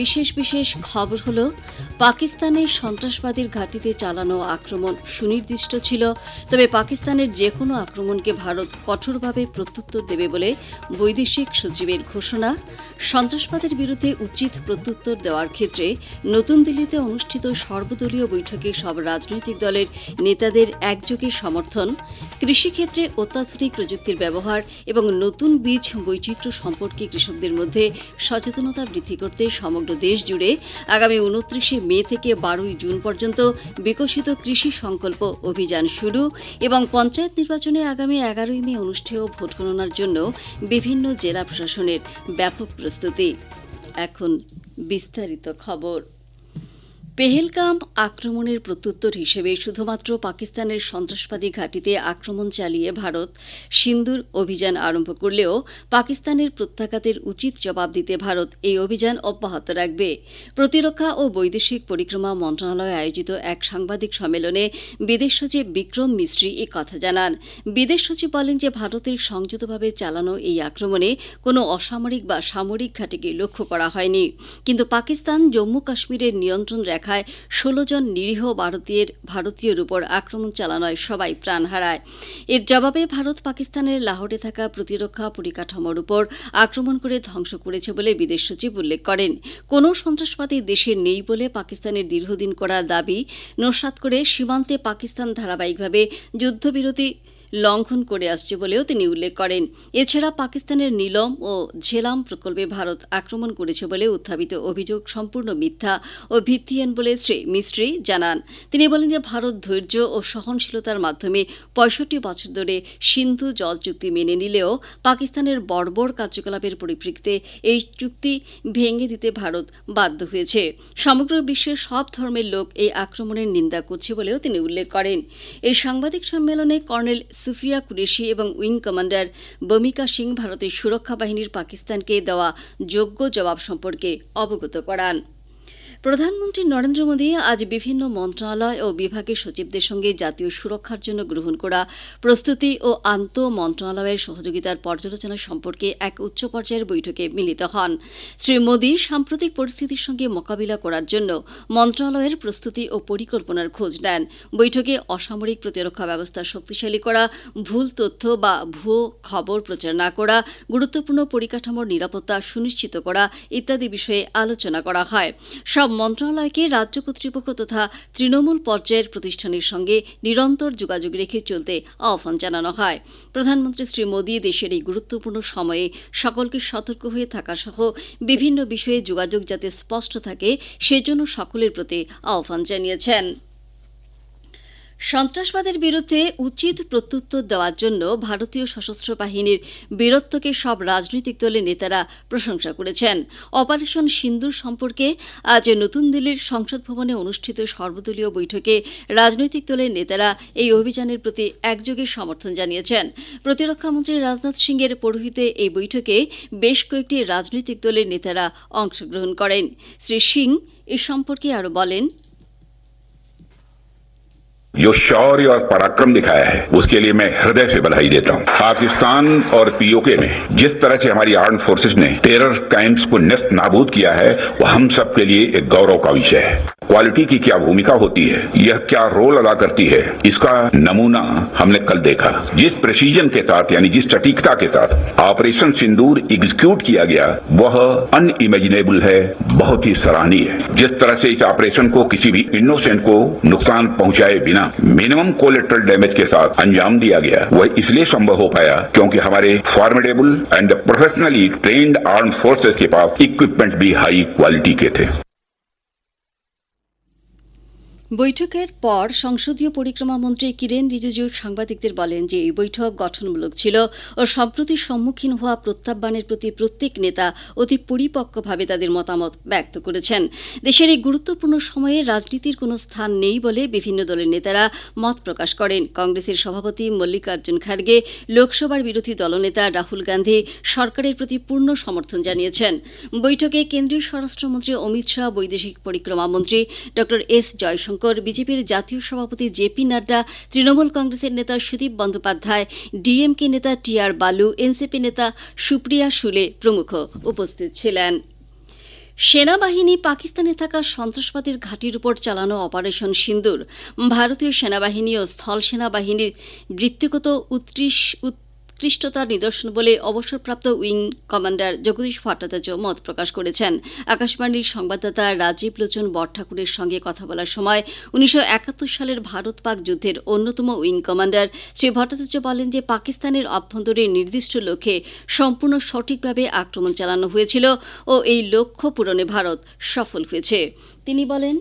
বিশেষ বিশেষ খবর হলো, পাকিস্তানে সন্ত্রাসবাদীর ঘাঁটিতে চালানো আক্রমণ সুনির্দিষ্ট ছিল, তবে পাকিস্তানের যে কোনো আক্রমণকে ভারত কঠোরভাবে প্রত্যুত্তর দেবে বলে বৈদেশিক সচিবের ঘোষণা। সন্ত্রাসবাদের বিরুদ্ধে উচিত প্রত্যুত্তর দেওয়ার ক্ষেত্রে নতুন দিল্লিতে অনুষ্ঠিত সর্বদলীয় বৈঠকে সব রাজনৈতিক দলের নেতাদের একযোগে সমর্থন, কৃষিক্ষেত্রে অত্যাধুনিক প্রযুক্তির ব্যবহার এবং নতুন বীজ বৈচিত্র্য সম্পর্কে কৃষকদের মধ্যে সচেতনতা বৃদ্ধি করতে সমগ্র দেশ জুড়ে আগামী উনত্রিশে মে থেকে বারোই জুন পর্যন্ত বিকশিত কৃষি সংকল্প অভিযান শুরু এবং পঞ্চায়েত নির্বাচনে আগামী এগারোই মে অনুষ্ঠেয় ভোট গণনার জন্য বিভিন্ন জেলা প্রশাসনের ব্যাপক প্রস্তুতি। এখন বিস্তারিত খবর। পেহেলগাম আক্রমণের প্রত্যুত্তর হিসেবে শুধুমাত্র পাকিস্তানের সন্ত্রাসবাদী ঘাঁটিতে আক্রমণ চালিয়ে ভারত সিন্দুর অভিযান আরম্ভ করলেও পাকিস্তানের প্রত্যাঘাতের উচিত জবাব দিতে ভারত এই অভিযান অব্যাহত রাখবে। প্রতিরক্ষা ও বৈদেশিক পরিক্রমা মন্ত্রণালয় আয়োজিত এক সাংবাদিক সম্মেলনে বিদেশ সচিব বিক্রম মিস্ত্রি এ কথা জানান। বিদেশ সচিব বলেন যে, ভারতের সংযতভাবে চালানো এই আক্রমণে কোনো অসামরিক বা সামরিক ঘাঁটিকে লক্ষ্য করা হয়নি। কিন্তু পাকিস্তান জম্মু কাশ্মীরের নিয়ন্ত্রণ রেখায় ষোলো জন নিরীহ ভারতীয়ের, ভারতীয়র উপর আক্রমণ চালানোয় সবাই প্রাণ হারায়। এর জবাবে ভারত পাকিস্তানের লাহোরে থাকা প্রতিরক্ষা পরিকাঠামোর উপর আক্রমণ করে ধ্বংস করেছে বলে বিদেশ সচিব উল্লেখ করেন। কোনো সন্ত্রাসবাদী দেশে নেই বলে পাকিস্তানের দীর্ঘদিন করা দাবি, নস্বাত করে সীমান্তে পাকিস্তান ধারাবাহিকভাবে যুদ্ধবিরতি লঙ্ঘন করে আসছে বলেও তিনি উল্লেখ করেন। এছাড়া পাকিস্তানের নীলম ও ঝেলাম প্রকল্পে ভারত আক্রমণ করেছে বলে উত্থাপিত অভিযোগ সম্পূর্ণ মিথ্যা ও ভিত্তিহীন বলে শ্রী মিস্ত্রি জানান। তিনি বলেন যে, ভারত ধৈর্য ও সহনশীলতার মাধ্যমে পঁয়ষট্টি বছর ধরে সিন্ধু জল চুক্তি মেনে নিলেও পাকিস্তানের বর্বর কার্যকলাপের পরিপ্রেক্ষিতে এই চুক্তি ভেঙে দিতে ভারত বাধ্য হয়েছে। সমগ্র বিশ্বের সব ধর্মের লোক এই আক্রমণের নিন্দা করছে বলেও তিনি উল্লেখ করেন। এই সাংবাদিক সম্মেলনে কর্নেল সুফিয়া কুরেশি এবং উইং কমান্ডার বমিকা সিং ভারতের সুরক্ষা বাহিনীর পাকিস্তানকে দেওয়া যোগ্য জবাব সম্পর্কে অবগত করান। প্রধানমন্ত্রী নরেন্দ্র মোদী আজ বিভিন্ন মন্ত্রণালয় ও বিভাগের সচিবদের সঙ্গে জাতীয় সুরক্ষার জন্য গ্রহণ করা প্রস্তুতি ও আন্তঃ মন্ত্রণালয়ের সহযোগিতার পর্যালোচনা সম্পর্কে এক উচ্চ পর্যায়ের বৈঠকে মিলিত হন। শ্রী মোদী সাম্প্রতিক পরিস্থিতির সঙ্গে মোকাবিলা করার জন্য মন্ত্রণালয়ের প্রস্তুতি ও পরিকল্পনার খোঁজ নেন। বৈঠকে অসামরিক প্রতিরক্ষা ব্যবস্থা শক্তিশালী করা, ভুল তথ্য বা ভুয়ো খবর প্রচার না করা, গুরুত্বপূর্ণ পরিকাঠামোর নিরাপত্তা সুনিশ্চিত করা ইত্যাদি বিষয়ে আলোচনা করা হয়। সব মন্ত্রণালয়কে রাজ্য কর্তৃপক্ষ তথা তৃণমূল পর্যায়ের প্রতিষ্ঠানের সঙ্গে নিরন্তর যোগাযোগ রেখে চলতে আহ্বান জানানো হয়। প্রধানমন্ত্রী শ্রী মোদী দেশের এই গুরুত্বপূর্ণ সময়ে সকলকে সতর্ক হয়ে থাকা সহ বিভিন্ন বিষয়ে যোগাযোগ যাতে স্পষ্ট থাকে, সেজন্য সকলের প্রতি আহ্বান জানিয়েছেন। সন্ত্রাসবাদের বিরুদ্ধে উচিত প্রত্যুত্তর দেওয়ার জন্য ভারতীয় সশস্ত্র বাহিনীর বীরত্বকে সব রাজনৈতিক দলের নেতারা প্রশংসা করেছেন। অপারেশন সিন্দুর সম্পর্কে আজ নতুন দিল্লির সংসদ ভবনে অনুষ্ঠিত সর্বদলীয় বৈঠকে রাজনৈতিক দলের নেতারা এই অভিযানের প্রতি একযোগে সমর্থন জানিয়েছেন। প্রতিরক্ষামন্ত্রী রাজনাথ সিংয়ের পৌরোহিতে এই বৈঠকে বেশ কয়েকটি রাজনৈতিক দলের নেতারা অংশগ্রহণ করেন। শ্রী সিং এ সম্পর্কে আরও বলেন जो शौर्य और पराक्रम दिखाया है, उसके लिए मैं हृदय से बधाई देता हूँ। पाकिस्तान और पीओके में जिस तरह से हमारी आर्म फोर्सेज ने टेरर क्राइम्स को नष्ट नाबूद किया है, वो हम सबके लिए एक गौरव का विषय है। क्वालिटी की क्या भूमिका होती है, यह क्या रोल अदा करती है, इसका नमूना हमने कल देखा। जिस प्रेसिजन के साथ, यानी जिस सटीकता के साथ ऑपरेशन सिंदूर एग्जीक्यूट किया गया, वह अनइमेजिनेबल है, बहुत ही सराहनीय है। जिस तरह से इस ऑपरेशन को किसी भी इनोसेंट को नुकसान पहुँचाए बिना मिनिमम कोलेट्रल डैमेज के साथ अंजाम दिया गया, वह इसलिए संभव हो पाया क्योंकि हमारे formidable and professionally trained arm forces के पास इक्विपमेंट भी हाई क्वालिटी के थे। বৈঠকের পর সংসদীয় পরিক্রমা মন্ত্রী কিরেন রিজিজু সাংবাদিকদের বলেন যে এই বৈঠক গঠনমূলক ছিল ও সম্প্রতি সম্মুখীন হওয়া প্রত্যাহ্বানের প্রতি প্রত্যেক নেতা অতি পরিপক্কভাবে তাদের মতামত ব্যক্ত করেছেন। দেশের এই গুরুত্বপূর্ণ সময়ে রাজনীতির কোনো স্থান নেই বলে বিভিন্ন দলের নেতারা মত প্রকাশ করেন। কংগ্রেসের সভাপতি মল্লিকার্জুন খার্গে, লোকসভার বিরোধী দলনেতা রাহুল গান্ধী সরকারের প্রতি পূর্ণ সমর্থন জানিয়েছেন। বৈঠকে কেন্দ্রীয় স্বরাষ্ট্রমন্ত্রী অমিত শাহ, বৈদেশিক পরিক্রমা মন্ত্রী ড এস জয়শঙ্কর বিজেপির জাতীয় সভাপতি জেপি নাড্ডা, তৃণমূল কংগ্রেসের নেতা সুদীপ বন্দ্যোপাধ্যায়, ডিএমকে নেতা টি আর বালু, এনসিপি নেতা সুপ্রিয়া সুলে প্রমুখ উপস্থিত ছিলেন। সেনাবাহিনী পাকিস্তানে থাকা সন্ত্রাসবাদীর ঘাঁটির উপর চালানো অপারেশন সিন্দুর। ভারতীয় সেনাবাহিনী ও স্থল সেনাবাহিনীর বৃত্তিগত উৎকৃষ উৎকৃষ্টতার নিদর্শন বলে অবসরপ্রাপ্ত উইং কমান্ডার জগদীশ ভট্টাচার্য মত প্রকাশ করেছেন। আকাশবাণীর সংবাদদাতা রাজীব লোচন বটঠাকুরের সঙ্গে কথা বলার সময় উনিশশো একাত্তর সালের ভারত পাক যুদ্ধের অন্যতম উইং কমান্ডার শ্রী ভট্টাচার্য বলেন যে, পাকিস্তানের অভ্যন্তরে নির্দিষ্ট লক্ষ্যে সম্পূর্ণ সঠিকভাবে আক্রমণ চালানো হয়েছিল ও এই লক্ষ্য পূরণে ভারত সফল হয়েছে। তিনি বলেন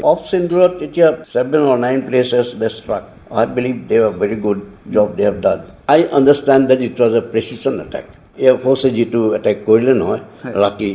Off Sindhurat, এতিয়া seven or nine places they struck. I believe they were very good job they have done. I understand that it was a precision attack. Air Force যিটো attack কৰিলে নহয় lucky.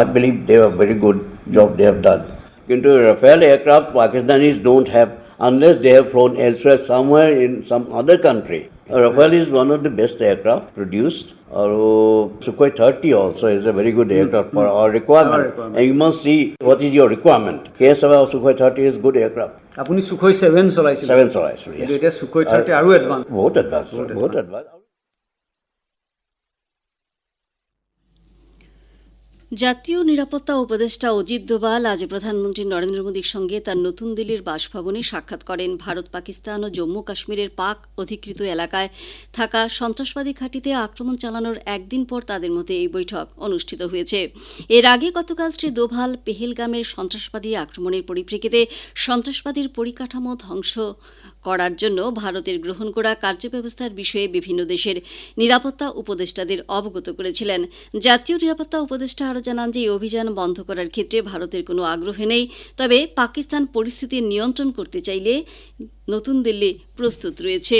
I believe they were very good job they have done. কিন্তু Rafale aircraft Pakistanis don't have unless they have flown elsewhere somewhere in some other country. Rafale is one of the best aircraft produced. আৰু Sukhoi 30 also is a very good aircraft for our requirement. And you must see what is your requirement. KSF of Sukhoi 30 is good aircraft. আপুনি সুখৈ seven চলাইছিল Seven চলাইছোঁ, yes. কিন্তু এতিয়া সুখৈ thirty আৰু advance বহুত advance বহুত advance জাতীয় নিরাপত্তা উপদেষ্টা অজিত দোভাল আজ প্রধানমন্ত্রী নরেন্দ্র মোদীর সঙ্গে তার নতুন দিল্লির বাসভবনে সাক্ষাৎ করেন। ভারত, পাকিস্তান ও জম্মু কাশ্মীরের পাক অধিকৃত এলাকায় থাকা সন্ত্রাসবাদী ঘাঁটিতে আক্রমণ চালানোর একদিন পর তাদের মধ্যে এই বৈঠক অনুষ্ঠিত হয়েছে। এর আগে গতকাল শ্রী দোভাল পেহেলগামের সন্ত্রাসবাদী আক্রমণের পরিপ্রেক্ষিতে সন্ত্রাসবাদীর পরিকাঠামো ধ্বংস করার জন্য ভারতের গ্রহণ করা কার্যব্যবস্থার বিষয়ে বিভিন্ন দেশের নিরাপত্তা উপদেষ্টাদের অবগত করেছিলেন। জাতীয় নিরাপত্তা উপদেষ্টা আরও জানান যে, এই অভিযান বন্ধ করার ক্ষেত্রে ভারতের কোনো আগ্রহ নেই। তবে পাকিস্তান পরিস্থিতি নিয়ন্ত্রণ করতে চাইলে নতুন দিল্লি প্রস্তুত রয়েছে।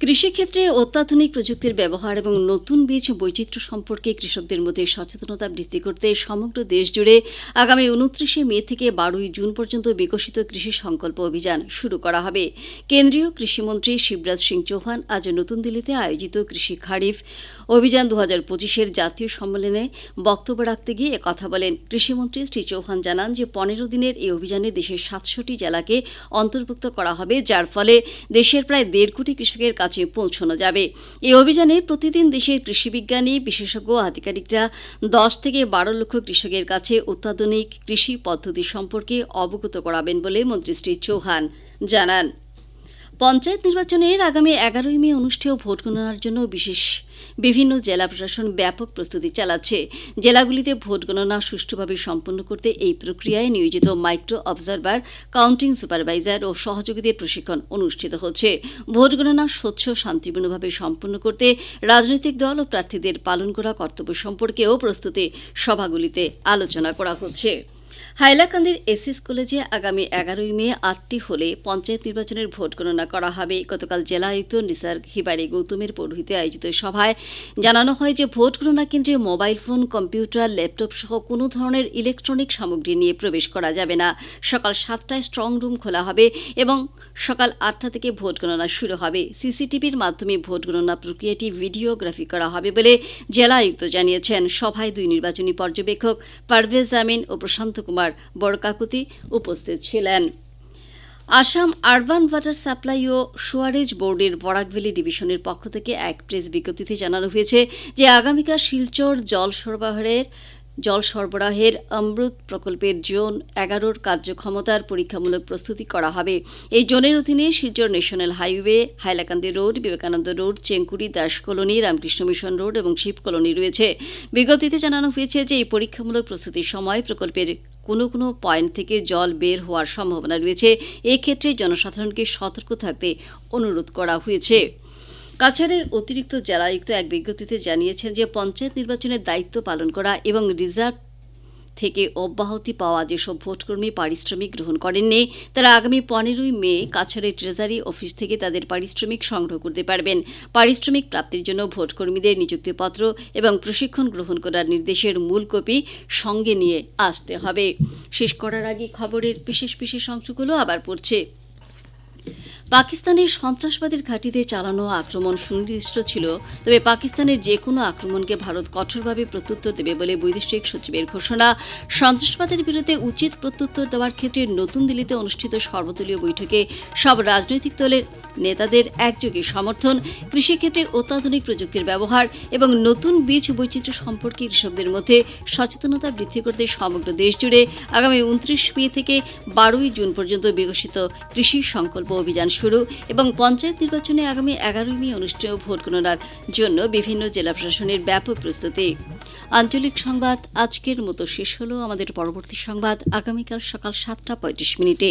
কৃষিক্ষেত্রে অত্যাধুনিক প্রযুক্তির ব্যবহার এবং নতুন বীজ বৈচিত্র্য সম্পর্কে কৃষকদের মধ্যে সচেতনতা বৃদ্ধি করতে সমগ্র দেশ জুড়ে আগামী উনত্রিশে মে থেকে বারোই জুন পর্যন্ত বিকশিত কৃষি সংকল্প অভিযান শুরু করা হবে। কেন্দ্রীয় কৃষিমন্ত্রী শিবরাজ সিং চৌহান আজ নতুন দিল্লিতে আয়োজিত কৃষি খারিফ অভিযান দু হাজার পঁচিশের জাতীয় সম্মেলনে বক্তব্য রাখতে গিয়ে কথা বলেন কৃষিমন্ত্রী শ্রী চৌহান জানান যে পনেরো দিনের এই অভিযানে দেশের সাতশোটি জেলাকে অন্তর্ভুক্ত করা হবে, যার ফলে দেশের প্রায় দেড় কোটি কৃষকের কাছে পৌঁছানো যাবে। এই অভিযানে প্রতিদিন দেশের কৃষিবিজ্ঞানী বিশেষজ্ঞ, আধিকারিকরা দশ থেকে বারো লক্ষ কৃষকের কাছে অত্যাধুনিক কৃষি পদ্ধতি সম্পর্কে অবগত করাবেন বলে মন্ত্রী শ্রী চৌহান জানান। পঞ্চায়েত নির্বাচনের আগামী এগারোই মে অনুষ্ঠেয় ভোট গণনার জন্য বিশেষ বিভিন্ন জেলা প্রশাসন ব্যাপক প্রস্তুতি চালাচ্ছে। জেলাগুলিতে ভোট গণনা সুষ্ঠুভাবে সম্পন্ন করতে এই প্রক্রিয়ায় নিয়োজিত মাইক্রো অবজারভার, কাউন্টিং সুপারভাইজার ও সহযোগীদের প্রশিক্ষণ অনুষ্ঠিত হচ্ছে। ভোট গণনা স্বচ্ছ, শান্তিপূর্ণভাবে সম্পন্ন করতে রাজনৈতিক দল ও প্রার্থীদের পালন করা কর্তব্য সম্পর্কেও প্রস্তুতি সভাগুলিতে আলোচনা করা হচ্ছে। হাইলাকান্দির এসএস কলেজে আগামী এগারোই মে আটটি হলে পঞ্চায়েত নির্বাচনের ভোট গণনা করা হবে। গতকাল জেলা আয়ুক্ত নিসার হিবারি গৌতমের পৌরহিতে আয়োজিত সভায় জানানো হয় যে ভোট গণনা কেন্দ্রে মোবাইল ফোন, কম্পিউটার, ল্যাপটপ সহ কোনো ধরনের ইলেকট্রনিক সামগ্রী নিয়ে প্রবেশ করা যাবে না। সকাল সাতটায় স্ট্রং রুম খোলা হবে এবং সকাল আটটা থেকে ভোট গণনা শুরু হবে। সিসিটিভির মাধ্যমে ভোট গণনা প্রক্রিয়াটি ভিডিওগ্রাফি করা হবে বলে জেলা আয়ুক্ত জানিয়েছেন। সভায় দুই নির্বাচনী পর্যবেক্ষক পারভেজ আমিন ও প্রশান্ত কুমার বড়কাকুতি উপস্থিত ছিলেন। আসাম আরবান ওয়াটার সাপ্লাই ও সুয়ারেজ বোর্ডের বরাকভ্যালি ডিভিশনের পক্ষ থেকে এক প্রেস বিজ্ঞপ্তিতে জানানো হয়েছে যে আগামীকাল শিলচর জল সরবরাহের জল সরবরাহের অমৃত প্রকল্পের জোন এগারোর কার্যক্ষমতার পরীক্ষামূলক প্রস্তুতি করা হবে। এই জোনের অধীনে Silchar National Highway, Hailakandi Road, Vivekananda Road, Chenkuri Das Colony, Ramakrishna Mission Road এবং শিব কলোনি রয়েছে। বিজ্ঞপ্তিতে জানানো হয়েছে যে এই পরীক্ষামূলক প্রস্তুতির সময় প্রকল্পের কোনো কোনো পয়েন্ট থেকে জল বের হওয়ার সম্ভাবনা রয়েছে। এক্ষেত্রে জনসাধারণকে সতর্ক থাকতে অনুরোধ করা হয়েছে। কাছাড়ের অতিরিক্ত জেলা আয়ুক্ত এক বিজ্ঞপ্তিতে জানিয়েছেন যে, পঞ্চায়েত নির্বাচনের দায়িত্ব পালন করা এবং রিজার্ভ থেকে অব্যাহতি পাওয়া যেসব ভোটকর্মী পারিশ্রমিক গ্রহণ করেননি, তারা আগামী পনেরোই মে কাছাড়ের ট্রেজারি অফিস থেকে তাদের পারিশ্রমিক সংগ্রহ করতে পারবেন। পারিশ্রমিক প্রাপ্তির জন্য ভোটকর্মীদের নিযুক্তিপত্র এবং প্রশিক্ষণ গ্রহণ করার নির্দেশের মূল কপি সঙ্গে নিয়ে আসতে হবে। শেষ করার আগে খবরের বিশেষ বিশেষ অংশগুলো আবার পড়ছে। পাকিস্তানের সন্ত্রাসবাদের ঘাঁটিতে চালানো আক্রমণ সুনির্দিষ্ট ছিল, তবে পাকিস্তানের যে কোনো আক্রমণকে ভারত কঠোরভাবে প্রত্যুত্তর দেবে বলে বৈদেশিক সচিবের ঘোষণা। সন্ত্রাসবাদের বিরুদ্ধে উচিত প্রত্যুত্তর দেওয়ার ক্ষেত্রে নতুন দিল্লিতে অনুষ্ঠিত সর্বদলীয় বৈঠকে সব রাজনৈতিক দলের নেতাদের একযোগে সমর্থন, কৃষিক্ষেত্রে অত্যাধুনিক প্রযুক্তির ব্যবহার এবং নতুন বীজ বৈচিত্র্য সম্পর্কে কৃষকদের মধ্যে সচেতনতা বৃদ্ধি করতে সমগ্র দেশ জুড়ে আগামী উনত্রিশ মে থেকে বারোই জুন পর্যন্ত বিকশিত কৃষি সংকল্প অভিযান শুরু এবং পঞ্চায়েত নির্বাচনে আগামী এগারোই মে অনুষ্ঠেয় ভোট গণনার জন্য বিভিন্ন জেলা প্রশাসনের ব্যাপক প্রস্তুতি। আঞ্চলিক সংবাদ আজকের মতো শেষ হল। আমাদের পরবর্তী সংবাদ আগামীকাল সকাল সাতটা পঁয়ত্রিশ মিনিটে।